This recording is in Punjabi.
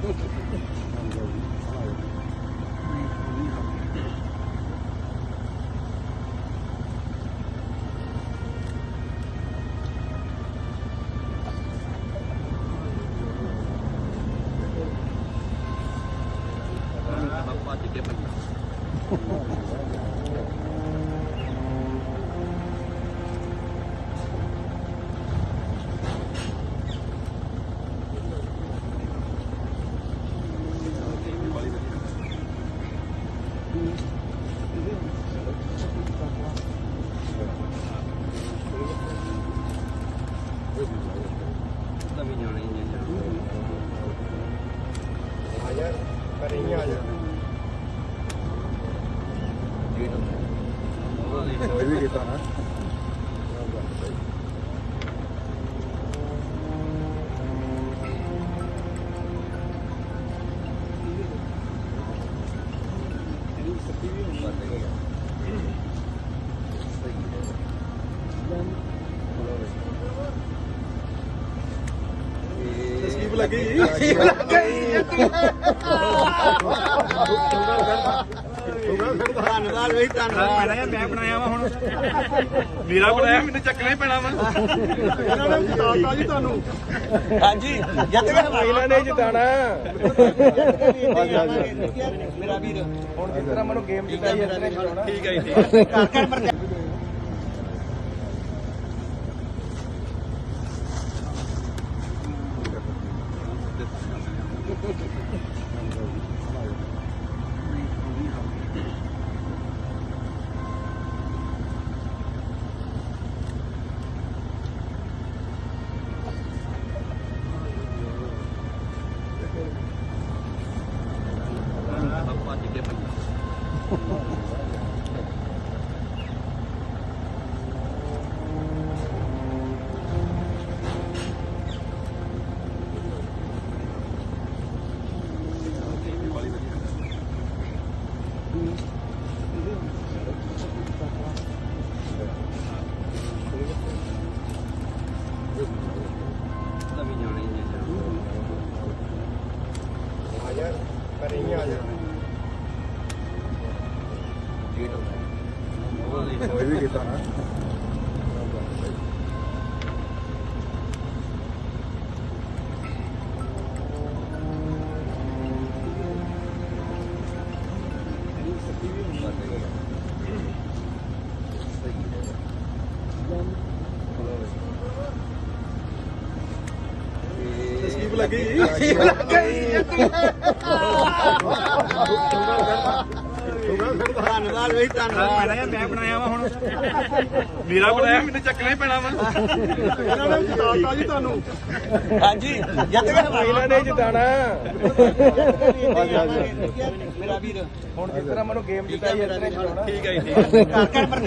I'm going to be tired. I'm going to be tired. 对的。对的。对对对，是吧？ਲੱਗੀ। ਧੰਨਵਾਦ ਬਈ ਧੰਨਵਾਦ। ਮੈਂ ਬਣਾਇਆ ਵਾ ਹੁਣ। ਮੇਰਾ ਬਣਾਇਆ ਮੈਨੂੰ ਚੱਕਣਾ ਹੀ ਪੈਣਾ ਵਾ। ਇਹਨਾਂ ਨੇ ਜਿਤਾਤਾ ਜੀ ਤੁਹਾਨੂੰ ਹਾਂਜੀ ਜਿੱਤ ਗਏ ਇਹਨਾਂ ਨੇ ਜਿਤਾਣਾ ਮੇਰਾ ਵੀਰ। ਹੁਣ ਜਿਸ ਤਰ੍ਹਾਂ ਮੈਨੂੰ ਗੇਮ ਜਿਤਾਈ ਇਸ ਤਰ੍ਹਾਂ ਠੀਕ ਹੈ ਜੀ ਠੀਕ ਹੈ। Thank you. ਇਹ ਆ ਜਾ ਇਹ ਵੀ ਕੀਤਾ ਨਾ। ਤਸਕੀਬ ਲੱਗੀ। ਧੰਨਵਾਦ ਬਈ ਧੰਨਵਾਦ। ਮੈਂ ਬਣਾਇਆ ਵਾ ਹੁਣ। ਮੇਰਾ ਬਣਾਇਆ ਮੈਨੂੰ ਚੱਕਣਾ ਹੀ ਪੈਣਾ ਵਾ। ਇਹਨਾਂ ਨੇ ਜਿਤਾਤਾ ਜੀ ਤੁਹਾਨੂੰ ਹਾਂਜੀ ਜਿੱਤ ਗਏ। ਇਹਨਾਂ ਨੇ ਜਿਤਾਣਾ। ਮੇਰਾ ਵੀਰ। ਹੁਣ ਜਿਸ ਤਰ੍ਹਾਂ ਮੈਨੂੰ ਗੇਮ ਜਿਤਾਈ ਇਸ ਤਰ੍ਹਾਂ ਠੀਕ ਹੈ ਜੀ ਠੀਕ ਹੈ।